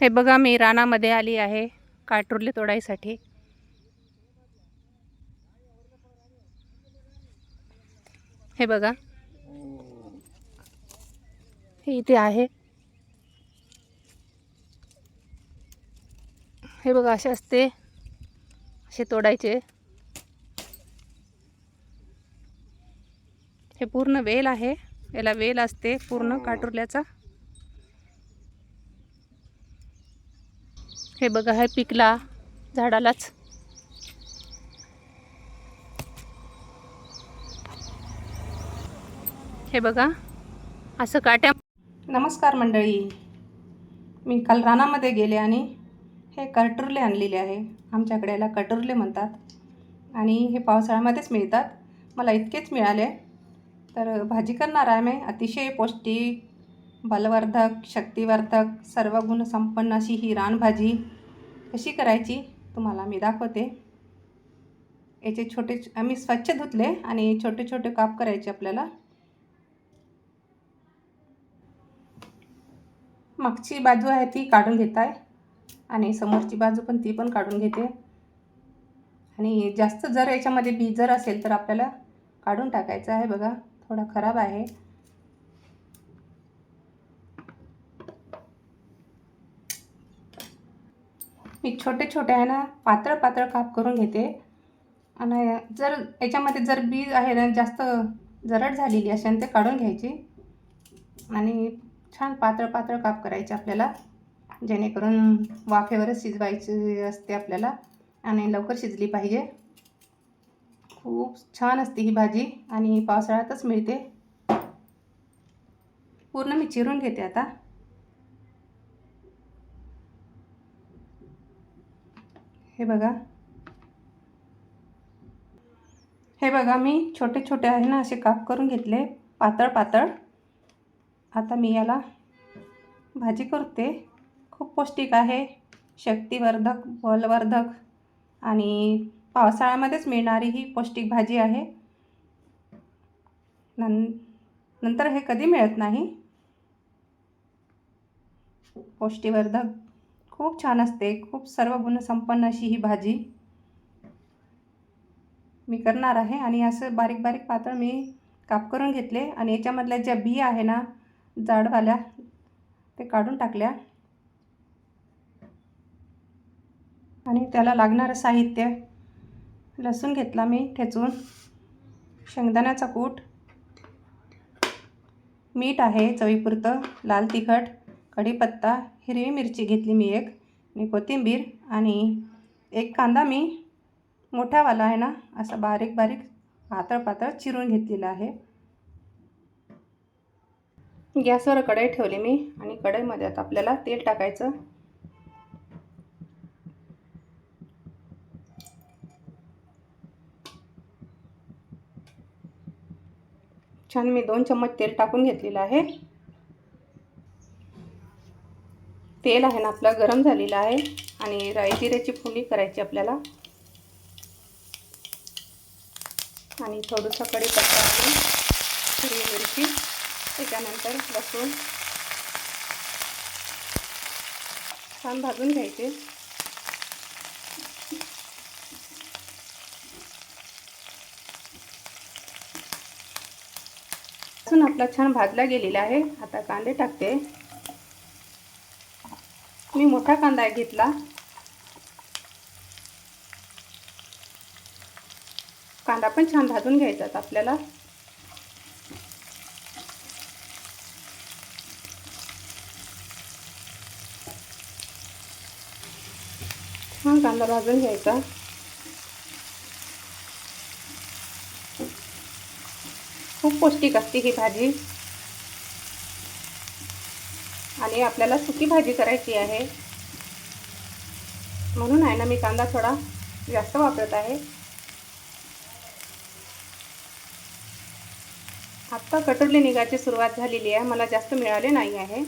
हे बघा मी रानामध्ये आली आहे काटुरले तोडायसाठी. हे बघा. हे इथे आहे. हे बघा असे असते. असे तोडायचे. हे पूर्ण वेल आहे. याला वेल असते पूर्ण काटुरल्याचा. हे बघा हे पिकला झाडालाच. हे बघा असं काट्या नमस्कार मंडळी. मी काल रानामध्ये गेले आणि हे कटुरले आणलेले आहे. आमच्याकडे याला कटुरले म्हणतात. आणि हे पावसाळ्यामध्येच मिळतात. मला इतकेच मिळाले. तर भाजी करणार आहे मी. अतिशय पौष्टिक बलवर्धक शक्तिवर्धक सर्व गुणसंपन्न अशी ही रानभाजी कशी करायची तुम्हाला मी दाखवते. याचे छोटे आम्ही स्वच्छ धुतले आणि छोटे छोटे काप करायचे आपल्याला. मागची बाजू आहे ती काढून घेत आहे आणि समोरची बाजू पण ती पण काढून घेते. आणि जास्त जर याच्यामध्ये बी जर असेल तर आपल्याला काढून टाकायचं आहे बघा थोडा खराब आहे. मी छोटे छोटे आहे ना पातळ पातळ काप करून घेते. आणि जर याच्यामध्ये जर बीज आहे ना जास्त जरड झालेली असेल ते काढून घ्यायची. आणि छान पातळ पातळ काप करायचे आपल्याला. जेणेकरून वाफेवरच शिजवायची असते आपल्याला. आणि लवकर शिजली पाहिजे. खूप छान असते ही भाजी आणि पावसाळ्यातच मिळते. पूर्ण मी चिरून घेते आता. हे बघा. हे बघा मी छोटे छोटे आहे ना असे काप करून घेतले. पातळ पातळ. आता मी याला भाजी करते. खूप पौष्टिक आहे. शक्तिवर्धक बलवर्धक आणि पावसाळ्यामध्येच मिळणारी ही पौष्टिक भाजी आहे. नं नंतर हे कधी मिळत नाही. पौष्टिवर्धक. खूप छान असते. खूप सर्व गुणसंपन्न अशी ही भाजी मी करणार आहे. आणि असं बारीक बारीक पातळ मी काप करून घेतले. आणि याच्यामधल्या ज्या बी आहे ना जाडवाल्या ते काढून टाकल्या. आणि त्याला लागणारं साहित्य लसूण घेतला मी ठेचून. शेंगदाण्याचा कूट. मीठ आहे चवीपुरतं लाल तिखट. कढीपत्ता हिरवी मिरची घेतली मी एक आणि कोथिंबीर आणि एक कांदा मी मोठावाला आहे ना असा बारीक बारीक पातळ पातळ चिरून घेतलेला आहे. गॅसवर कढई ठेवली मी आणि कढईमध्ये आता आपल्याला तेल टाकायचं. छान मी दोन चम्मच तेल टाकून घेतलेलं आहे. तेल आहे ना आपलं गरम झालेलं आहे. आणि राई जिऱ्याची फुली करायची आपल्याला. आणि थोडंसं कढीपत्ता आणि हिरवी मिरची त्याच्यानंतर लसूण. छान भाजून घ्यायचे. लसूण आपला छान भाजला गेलेला आहे. आता कांदे टाकते. मी मोठा कांदा घेतला. कांदा पण छान भाजून घ्यायचा आपल्याला. छान कांदा भाजून घ्यायचा. खूप पौष्टिक असते ही भाजी. आणि आपल्याला सुकी भाजी करायची आहे. म्हणून आहे ना मी कांदा थोडा जास्त वापरत आहे. आत्ता कटोरली निघायची सुरुवात झालेली आहे. मला जास्त मिळाले नाही आहे.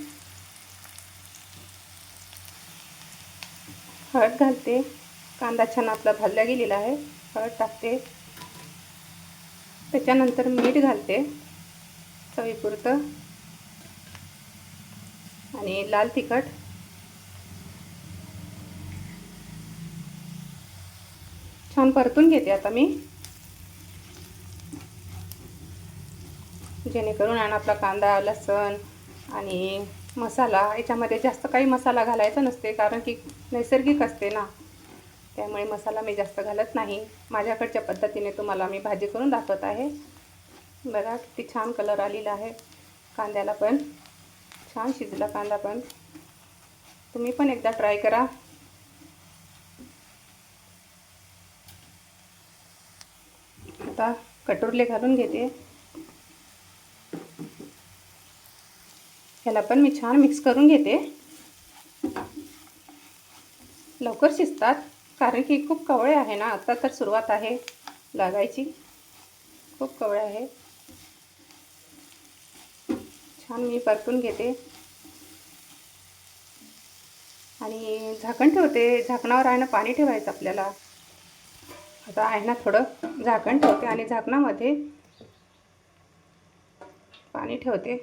हळद घालते. कांदा छान आपला भाजला गेलेला आहे. हळद टाकते. त्याच्यानंतर मीठ घालते. चवीपुरतं. आणि लाल तिखट. छान परतून घेते आता मी. जेणेकरून आणि आपला कांदा लसण आणि मसाला याच्यामध्ये जास्त काही मसाला घालायचा नसते कारण की नैसर्गिक असते ना. त्यामुळे मसाला मी जास्त घालत नाही. माझ्याकडच्या पद्धतीने तुम्हाला मी भाजी करून दाखवत आहे. बघा किती छान कलर आलेला आहे कांद्याला पण. छान शिजला कांदा पण. तुम्ही पण एकदा ट्राय करा. आता कटोरले घालून घेते. ह्याला पण मी छान मिक्स करून घेते. लवकर शिजतात कारण की खूप कवळे आहे ना. आता तर सुरुवात आहे लागायची. खूप कवळे आहे. छान मी परतून घेते. आणि झाकण ठेवते. झाकणावर आहे ना पाणी ठेवायचं आपल्याला. आता आहे ना थोडं झाकण ठेवते आणि झाकणामध्ये पाणी ठेवते.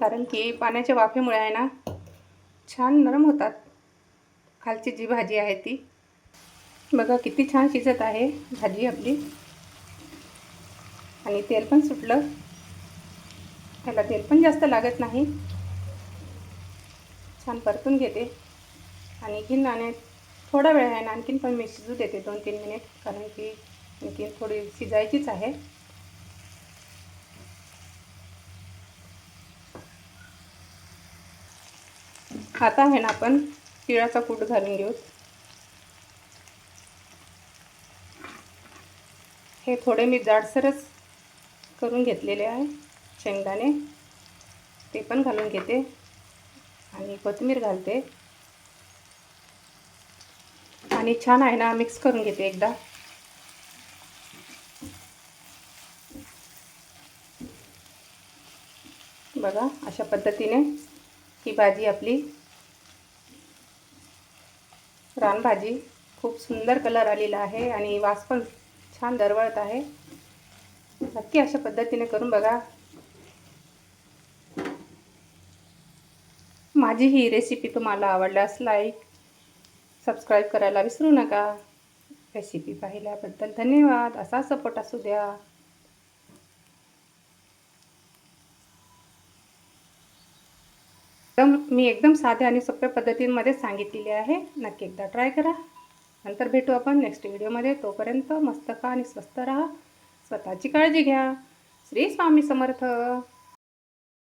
कारण की पाण्याच्या वाफेमुळे आहे ना छान नरम होतात. खालची जी भाजी आहे ती. बघा किती छान शिजत आहे भाजी आपली. आणि तेल पण सुटलं. त्याला तेल पण जास्त लागत नाही. छान परतून घेते. आणि आणखीन थोडा वेळ आहे ना आणखीन पण मी शिजू देते दोन तीन मिनिट. कारण की आणखीन थोडी शिजायचीच आहे. आता आहे ना आपण तिळाचा कूट घालून घेऊ. हे थोडे मी जाडसरच करून घेतलेले आहे. शेंगदाणे ते पण घालून घेते. आणि कोथिंबीर घालते. आणि छान आहे ना मिक्स करून घेते एकदा. बघा अशा पद्धतीने ही भाजी आपली. रानभाजी खूप सुंदर कलर आलेला आहे आणि वास पण छान दरवळत आहे. नक्की अशा पद्धतीने करून बघा. माझी ही रेसिपी तुम्हाला आवडल्यास लाईक सबस्क्राईब करायला विसरू नका. रेसिपी पाहिल्याबद्दल धन्यवाद. असा सपोर्ट असू द्या. एकदम मी एकदम साध्या आणि सोप्या पद्धतींमध्ये सांगितलेली आहे. नक्की एकदा ट्राय करा. नंतर भेटू आपण नेक्स्ट व्हिडिओमध्ये तोपर्यंत मस्त खा आणि स्वस्त राहा. स्वतःची काळजी घ्या. श्री स्वामी समर्थ.